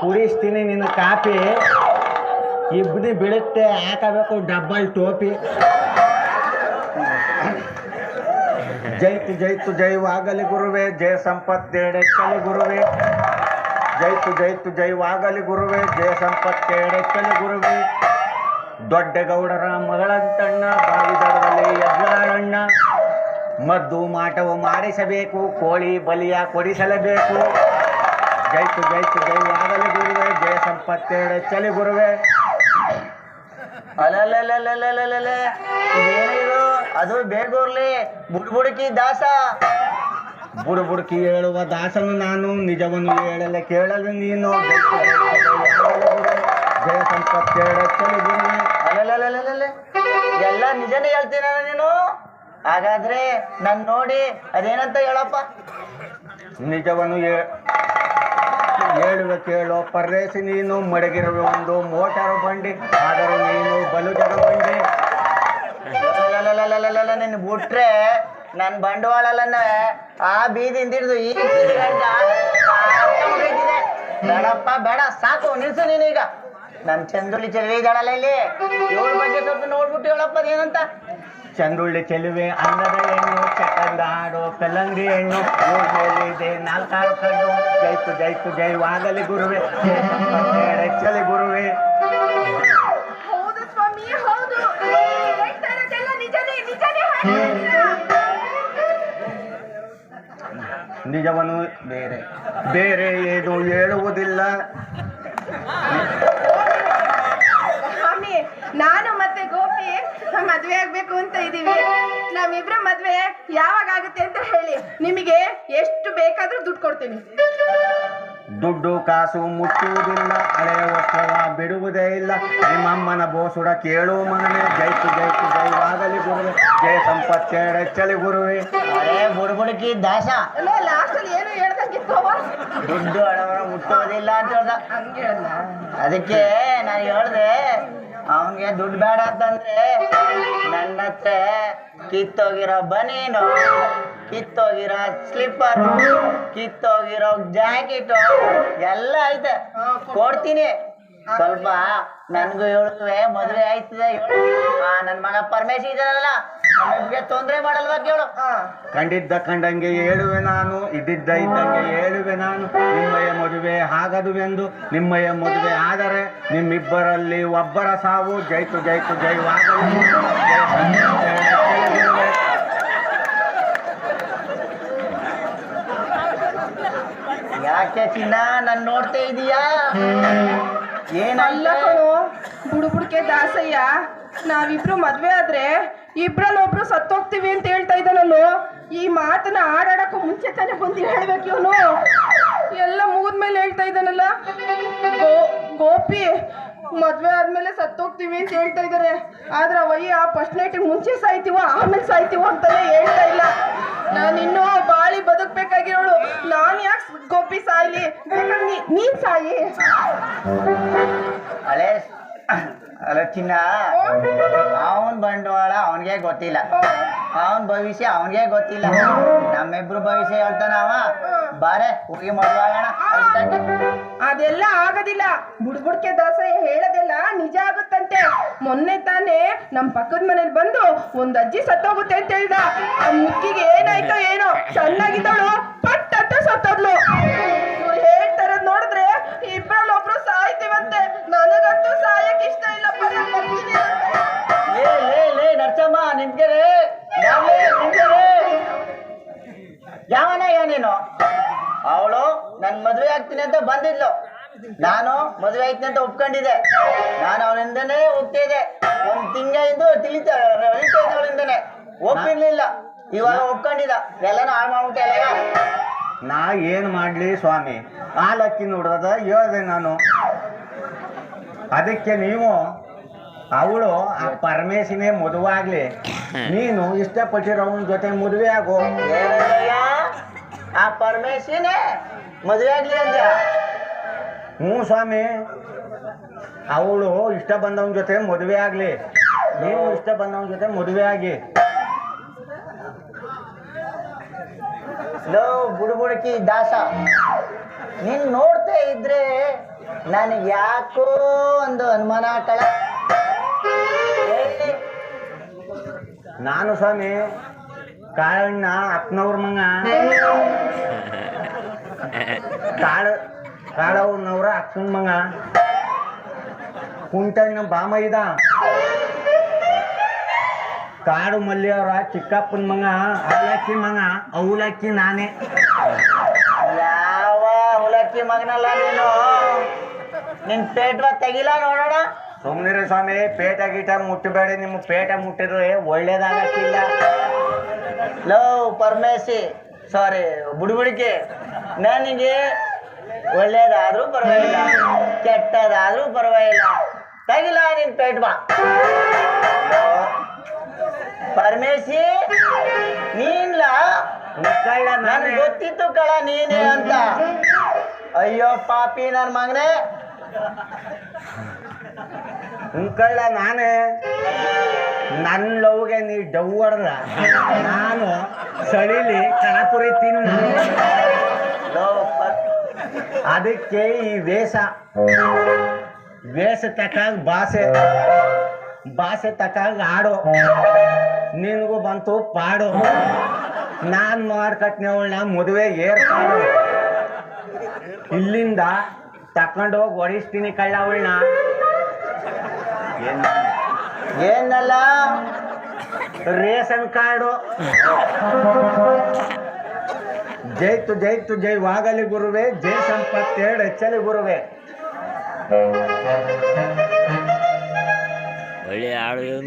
ಕುಡಿಸ್ತೀನಿ ನಿನ್ನ ಕಾಪಿ ಇಬ್ಬನಿ ಬೀಳುತ್ತೆ, ಹಾಕಬೇಕು, ಡಬ್ಬಲ್ ಟೋಪಿ. ಜೈತು ಜೈತು ಜೈವಾಗಲಿ ಗುರುವೆ, ಜಯ ಸಂಪತ್ತೇಡೆಕ್ಕಲಿ ಗುರುವೆ. ಜೈತು ಜೈತು ಜೈವಾಗಲಿ ಗುರುವೆ, ಜಯ ಸಂಪತ್ತೇಡೆಕ್ಕಲಿ ಗುರುವೆ. ದೊಡ್ಡಗೌಡರ ಮಗಳಂತಣ್ಣ ಬಾವಿದಡದಲ್ಲಿ ಎದ್ದಾಳಣ್ಣ ಮದ್ದು, ಮಾಟವು ಮಾಡಿಸಬೇಕು, ಕೋಳಿ ಬಲಿಯ ಕೊಡಿಸಲೇಬೇಕು. ಜೈತು ಜೈತು ಜೈವಾಗಲಿ ಗುರುವೆ ಜಯ ಸಂಪತ್ತೇಡೆಚ್ಚಲಿ ಗುರುವೆ. ಅಲ್ಲಲ್ಲಲ್ಲಲ್ಲಲ್ಲಲ್ಲಲ್ಲ ಇದೇನಿದು? ಅದು ಬೇಗೂರ್ಲಿ ಬುಡ್ಬುಡ್ಕಿ ದಾಸ. ಬುಡು ಬುಡುಕಿ ಹೇಳುವ ದಾಸನು ನಾನು ನಿಜವನ್ನು ಹೇಳಲ್ಲ ಕೇಳಲು ನೀನು. ಜಯ ಜೈತು ಚಲಿ ಗುರುವೆ. ಗುರುವೆ ಎಲ್ಲ ನಿಜನೇ ಹೇಳ್ತೀನ ನೀನು? ಹಾಗಾದ್ರೆ ನನ್ ನೋಡಿ ಅದೇನಂತ ಹೇಳಪ್ಪ? ನಿಜವನ್ನು ಹೇ- ಹೇಳುವೆ ಕೇಳೋ ಪರದೇಶಿ ನೀನು, ಮಡಗಿರುವ ಒಂದು ಮೋಟಾರು ಬಂಡಿ, ಆದರೂ ನೀನು ಬಲು ಜಗ ಬಂಡಿ. ಅಲ್ಲಲ್ಲಲ್ಲಲ್ಲಲ್ಲಲ್ಲ ನಿನ್ ಬಿಟ್ರೆ ನನ್ನ ಬಂಡವಾಳಲ್ಲ ಆ ಈ ಬೀದಿ ಹಿಂದಿಡ್ದು ಸಾಕಾಗ್ಬಿಟ್ಟಿದೆ. ಬೇಡಪ್ಪ, ಬೇಡ, ಸಾಕು, ನಿಲ್ಸು ನೀನೀಗ ನನ್ ಚಂದುಲಿ ಚೆಲುವೆ ಇದ್ದಾಳಲ್ಲ ಇಲ್ಲಿ. ಇವಳ ಬಗ್ಗೆ ಸ್ವಲ್ಪ ನೋಡ್ಬಿಟ್ಟು ಹೇಳಪ್ಪ, ಅದೇನಂತ? ಚಂದುಳ್ಳಿ ಚೆಲುವೆ ಅನ್ನದ ಹೆಣ್ಣು ಚಕ್ಕಂದ ಆಡೋ ಕಲ್ಲಂಗಡಿ ಹೆಣ್ಣು ಊರ್ ಮೇಲಿದೆ ನಾಲ್ಕಾರು ಕಣ್ಣು. ಜೈತು ಜೈತು ಜೈವಾಗಲಿ ಗುರುವೆ. ಚಲಿ ಗುರುವೆ. ನಿಜವನ್ನು ಬೇರೆ ಬೇರೆ ಏನು ಹೇಳುವುದಿಲ್ಲ. ನಾನು ಮತ್ತೆ ಗೋಪಿ ಮದ್ವೆ ಆಗ್ಬೇಕು ಅಂತ ಇದೀವಿ. ನಮ್ಮಿಬ್ರ ಮದ್ವೆ ಯಾವಾಗ ಆಗುತ್ತೆ ಅಂತ ಹೇಳಿ ನಿಮಗೆ ಎಷ್ಟು ಬೇಕಾದ್ರೂ ದುಡ್ಡು ಕೊಡ್ತೀನಿ. ದುಡ್ಡು ಕಾಸು ಮುಟ್ಟುವುದಿಲ್ಲ ಹಳೆಯ ವಸ್ತ್ರ ಬಿಡುವುದೇ ಇಲ್ಲ. ನಿಮ್ಮಮ್ಮನ ಬೋಸುಡ ಕೇಳು ಮಗನೇ ಜೈತು ಜೈತು ಜೈವಾಗಲಿ ಗುರುವೆ. ಜಯ ಚಳಿ ಗುರುವೆ. ಅರೇ ಬುಡ್ಬುಡ್ಕಿ ದಾಸ. ಅಲ್ಲ ಲಾಸ್ಟ್ ಅಲ್ಲಿ ಏನು ಹೇಳ್ದಂಗಿತ್ತು ದುಡ್ಡು ಹಳವರ ಮುಟ್ಟೋದಿಲ್ಲ ಅಂತ ಹೇಳ್ದ. ಅದಕ್ಕೆ ನಾನು ಹೇಳ್ದೆ ಅವನ್ಗೆ ದುಡ್ಡು ಬೇಡ ಅಂತಂದ್ರೆ ನನ್ನ ಹತ್ರ ಕಿತ್ತೋಗಿರೋ ಬನೀನು ಕಿತ್ತೋಗಿರೋ ಸ್ಲಿಪ್ಪರ್ ಕಿತ್ತೋಗಿರೋ ಜಾಕೆಟು ಎಲ್ಲ ಐತೆ. ಕೊಡ್ತೀನಿ. ಸ್ವಲ್ಪ ನನ್ಗೂ ಹೇಳುವೆ ಮದುವೆ ಆಯ್ತದೆ ಹೇಳು. ಆ ನನ್ ಮಗ ಪರಮೇಶ್ ಇದ್ದಾನಲ್ಲ ನಮಗೆ ತೊಂದರೆ ಮಾಡಲ್ವಾ ಕೇಳು. ಕಂಡಿದ್ದ ಕಂಡಂಗೆ ಹೇಳುವೆ ನಾನು ಇದ್ದಿದ್ದ ಇದ್ದಂಗೆ ಹೇಳುವೆ ನಾನು. ನಿಮ್ಮಯ ಮದುವೆ ಆಗದುವೆಂದು ನಿಮ್ಮಯ ಮದುವೆ ಆದರೆ ನಿಮ್ಮಿಬ್ಬರಲ್ಲಿ ಒಬ್ಬರ ಸಾವು. ಜೈತು ಜೈತು ಜಯ ಯಾಕೆ ಚಿನ್ನ ನಾನು ನೋಡ್ತಾ ಇದೀಯಾ? ಏನಲ್ಲ ಬುಡುಬುಡ್ಕೆ ದಾಸಯ್ಯ ನಾವಿಬ್ರು ಮದ್ವೆ ಆದ್ರೆ ಇಬ್ರಲ್ಲೊಬ್ರು ಸತ್ತೋಗ್ತೀವಿ ಅಂತ ಹೇಳ್ತಾ ಇದ್ದಾನಲ್ಲೋ ಈ ಮಾತನ್ನ ಆಡಾಡಕ್ಕೂ ಮುಂಚೆ ತಾನೇ ಬಂದು ಹೇಳ್ಬೇಕು ಇವನು. ಹೇಳ್ತಾ ಇದ್ದಾನಲ್ಲ? ಗೋಪಿ ಮದ್ವೆ ಆದ್ಮೇಲೆ ಸತ್ತೋಗ್ತೀವಿ ಅಂತ ಹೇಳ್ತಾ ಇದ್ದಾರೆ ಆದ್ರೆ ಅವಯ್ಯ ಫಸ್ಟ್ ನೈಟಿಗೆ ಮುಂಚೆ ಸಾಯ್ತೀವ ಆಮೇಲೆ ಸಾಯ್ತೀವೋ ಅಂತಾನೆ ಹೇಳ್ತಾ ಇಲ್ಲ. ನಾನು ಇನ್ನು ಬಾಳಿ ಬದುಕ್ಬೇಕಾಗಿರೋಳು. ನಾನು ಯಾಕೆ ಗೋಪಿ ಸಾಯ್ಲಿ? ನೀನ್ ಸಾಯಿ. ಅಳೆ ಅಲ್ಲ ಚಿನ್ನ. ಅವನ್ ಬಂಡವಾಳ ಅವನ್ಗೆ ಗೊತ್ತಿಲ್ಲ. ಅವನ್ ಭವಿಷ್ಯ ಅವನ್ಗೆ ಗೊತ್ತಿಲ್ಲ. ನಮ್ಮಿಬ್ರು ಭವಿಷ್ಯ ಹೇಳ್ತಾನ ಅವ. ಬಾರೆ ಹೋಗಿ ಮದುವಾಗೋಣ ಅದೆಲ್ಲ ಆಗೋದಿಲ್ಲ. ಬುಡ್ಬುಡ್ಕೆ ದಾಸಯ್ಯ ಹೇಳೋದೆಲ್ಲ ನಿಜ ಆಗುತ್ತಂತೆ. ಮೊನ್ನೆ ತಾನೇ ನಮ್ ಪಕ್ಕದ ಮನೇಲಿ ಬಂದು ಒಂದ್ ಅಜ್ಜಿ ಸತ್ತೋಗುತ್ತೆ ಅಂತ ಹೇಳ್ದ. ಆ ಮುಕ್ಕಿಗೆ ಏನಾಯ್ತೋ ಏನೋ. ಚೆನ್ನಾಗಿದ್ದಳು ಪಟ್ ಅಂತ ಸತ್ತೋದ್ಲು. ಹೇಳ್ತಾರದ್ ನೋಡಿದ್ರೆ ಇಬ್ಬರಲ್ಲಿ ಒಬ್ರು ಸಾಯ್ತೀವಂತೆ. ನನಗಂತೂ ಸಾಯಕ್ ಇಷ್ಟ ಇಲ್ಲಪ್ಪ ನಾನ್ ಬರ್ತೀನಿ ಅಂತ. ಲೇ ಲೇ ಲೇ ನರ್ಸಮ್ಮ ನಿಂತ್ಕರೆ ನೀನು? ಅವಳು ನನ್ ಮದ್ವೆ ಆಗ್ತೀನಿ ಅಂತ ಬಂದಿದ್ಲು. ನಾನು ಮದ್ವೆ ಆಯ್ತೀನಿ ಅಂತ ಒಪ್ಕೊಂಡಿದ್ದೆ. ನಾನು ಅವನಿಂದನೇ ಹೋಗ್ತಿದ್ದೆ ಒಂದ್ ತಿಂಗಳಿಂದ ತಿಳಿತಾ ಅಳಿತಾ ಇದ್ದೆ ಅವಳಿಂದನೇ. ಒಪ್ಪಿರ್ಲಿಲ್ಲ. ಇವಾಗ ಒಪ್ಕೊಂಡಿದ್ದ. ಎಲ್ಲಾನು ಹಾಳು ಮಾಡ್ಬಿಟ್ಟೆ ಎಲ್ಲ ನಾ ಏನ್ ಮಾಡ್ಲಿ ಸ್ವಾಮಿ? ಹಾಲಕ್ಕಿ ನೋಡ್ರದ ಹೇಳ್ದೆ ನಾನು. ಅದಕ್ಕೆ ನೀವು ಅವಳು ಆ ಪರಮೇಶಿನೇ ಮದುವಾಗ್ಲಿ. ನೀನು ಇಷ್ಟಪಟ್ಟಿರೋ ಜೊತೆ ಮದುವೆ ಆಗು. ಆ ಪರಮೇಶಿನೇ ಮದುವೆ ಆಗ್ಲಿ ಅಂದ ಹ್ಞೂ ಸ್ವಾಮಿ. ಅವಳು ಇಷ್ಟ ಬಂದವನ ಜೊತೆ ಮದುವೆ ಆಗಲಿ. ನೀವು ಇಷ್ಟ ಬಂದವನ ಜೊತೆ ಮದುವೆ ಆಗಿ. ಲೋ ಬುಡುಬುಡುಕಿ ದಾಸ. ನೀನ್ ನೋಡ್ತಾ ಇದ್ರೆ ನನಗೆ ಯಾಕೋ ಒಂದು ಅನುಮಾನ ಕಳ ಹೇಳಿ ನಾನು ಸ್ವಾಮಿ ಕಾಳಣ್ಣ ಅಪ್ಪನವ್ರ ಮಂಗ. ಕಾಳ, ಕಾಳವ್ನವ್ರ ಅಪ್ಪನ ಮಂಗ. ಕುಂಟಣ್ಣ ಬಾಮ ಇದ ಕಾಡು ಮಲ್ಲಿಯವ್ರ ಚಿಕ್ಕಪ್ಪನ ಮಂಗ, ಅವಲಕ್ಕಿ ಮಂಗ, ಅವಲಕ್ಕಿ ನಾನೇ. ಯಾವ ಅವಲಕ್ಕಿ ಮಗನಲ್ಲ ನೀನು? ನಿನ್ ಪೇಟ್ವ ತೆಗಿಲ ನೋಡೋಣ. ಸುಮ್ನಿರಿ ಸ್ವಾಮಿ ಪೇಟ ಗೀಟ ಮುಟ್ಟಬೇಡಿ, ನಿಮ್ಮ ಪೇಟ ಮುಟ್ಟಿದ್ರೆ ಒಳ್ಳೇದಾಗಕ್ಕಿಲ್ಲ. ಲವ್ ಪರಮೇಶಿ ಸಾರಿ, ಬುಡುಬುಡಿಕೆ. ನನಗೆ ಒಳ್ಳೇದಾದ್ರೂ ಪರವಾಗಿಲ್ಲ. ಕೆಟ್ಟದಾದ್ರೂ ಪರವಾಗಿಲ್ಲ. ತಗಿಲ್ಲ ನಿನ್ ಪೇಟ್ ಬಾ. ಪರಮೇಶಿ ನೀನ್ಲ ನನ್ ಗೊತ್ತಿತ್ತು ಕಳ ನೀನೇ ಅಂತ. ಅಯ್ಯೋ, ಪಾಪಿ ನನ್ ಮಗನೇ. ಕಳ್ಳ ನಾನೇ. ನನ್ನ ಲವ್ಗೆ ನೀ ಡವ್ ನಾನು ಸಳಿಲಿ ಕಣಪುರಿ ತಿನ್ನ. ಅದಕ್ಕೆ ಈ ವೇಷ. ವೇಷ ತಕ್ಕಾಗ ಭಾಷೆ. ಭಾಷೆ ತಕ್ಕಾಗ ಹಾಡು. ನಿನಗೂ ಬಂತು ಪಾಡು. ನಾನು ಮಾಡ್ಕಟ್ನವಳನ್ನ ಮದುವೆ ಏರ್ಪಾಡು. ಇಲ್ಲಿಂದ ತಕೊಂಡೋಗಿ ಹೊಡಿಸ್ತೀನಿ ಕಳ್ಳ ಅವಳನ್ನ. ಏನಲ್ಲ? Ration card. ಜೈತು ಜೈತು ಜೈ ವಾಗಲಿ ಗುರುವೆ ಜೈ ಸಂಪತ್ತೇಳು ಹೆಚ್ಚಲಿ ಗುರುವೆ. ಒಳ್ಳೆ ಹಾಡು